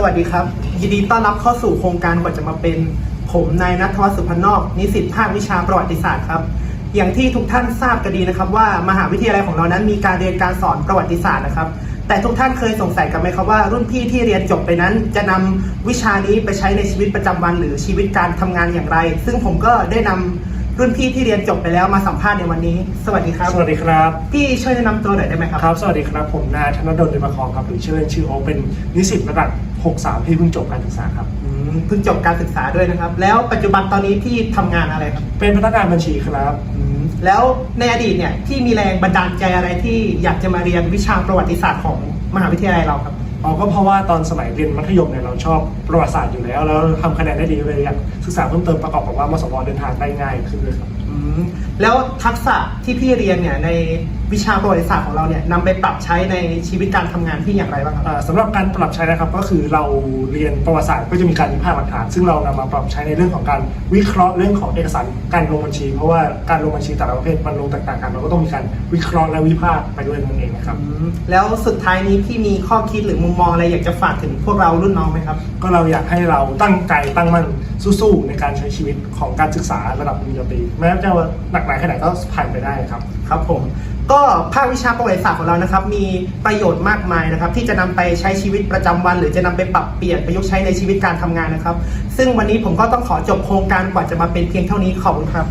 สวัสดีครับ ยินดีต้อนรับเข้าสู่โครงการกว่าจะมาเป็น ผมนายนัทวัฒน์สุพรรณนอก นิสิตภาควิชาประวัติศาสตร์ครับ อย่างที่ทุกท่านทราบกันดีนะครับ ว่ามหาวิทยาลัยของเรานั้นมีการเรียนการสอนประวัติศาสตร์นะครับ แต่ทุกท่านเคยสงสัยกันไหมครับว่ารุ่นพี่ที่เรียนจบไปนั้น จะนำวิชานี้ไปใช้ในชีวิตประจำวัน หรือชีวิตการทำงานอย่างไร ซึ่งผมก็ได้นำรุ่นพี่ที่เรียนจบไปแล้วมาสัมภาษณ์ในวันนี้ สวัสดีครับ สวัสดีครับ พี่ช่วยแนะนำตัวหน่อยได้ไหมครับ ครับ สวัสดีครับ ผมนายธนดลเดชประคองครับ หรือชื่อเล่นชื่อโอคเป็นนิสิตระดับ 63ที่เพิ่งจบการศึกษาครับ อืมเพิ่งจบการศึกษาด้วยนะครับ แล้วปัจจุบันตอนนี้พี่ทำงานอะไรครับเป็นพนักงานบัญชีครับ อืมแล้วในอดีตเนี่ยที่มีแรงบันดาลใจอะไรที่อยากจะมาเรียนวิชาประวัติศาสตร์ของมหาวิทยาลัยเราครับ อ๋อก็เพราะว่าตอนสมัยเรียนมัธยมเนี่ยเราชอบประวัติศาสตร์อยู่แล้ว แล้วทำคะแนนได้ดีเลยอยากศึกษาเพิ่มเติมประกอบกับว่ามสวเดินทางได้ง่ายขึ้นด้วยครับ อืม แล้วทักษะที่พี่เรียนเนี่ยในวิชาประวัติศาสตร์ของเราเนี่ยนำไปปรับใช้ในชีวิตการทำงานที่อย่างไรบ้างครับอ่าสำหรับการปรับใช้นะครับก็คือเราเรียนประวัติศาสตร์ก็จะมีการวิพากษ์หลักฐาน ซึ่งเรานำมาปรับใช้ในเรื่องของการวิเคราะห์เรื่องของเอกสารการลงบัญชี เพราะว่าการลงบัญชีแต่ละประเภทมันลงแตกต่างกันเราก็ต้องมีการวิเคราะห์และวิพากษ์ไปด้วยนั่นเองนะครับ อืมแล้วสุดท้ายนี้พี่มีข้อคิดหรือมุมมองอะไรอยากจะฝากถึงพวกเรารุ่นน้องไหมครับ ก็เราอยากให้เราตั้งใจตั้งมั่นสู้ๆในการใช้ชีวิตของการศึกษาระดับปริญญาตรีแม้จะหนักหนาแค่ไหนก็ผ่านไปได้ครับครับผมก็ภาควิชาประวัติศาสตร์ของเรานะครับ มีประโยชน์มากมายนะครับ ที่จะนำไปใช้ชีวิตประจำวัน หรือจะนำไปปรับเปลี่ยนประยุกต์ใช้ในชีวิตการทำงานนะครับ ซึ่งวันนี้ผมก็ต้องขอจบโครงการกว่าจะมาเป็นเพียงเท่านี้ขอบคุณครับ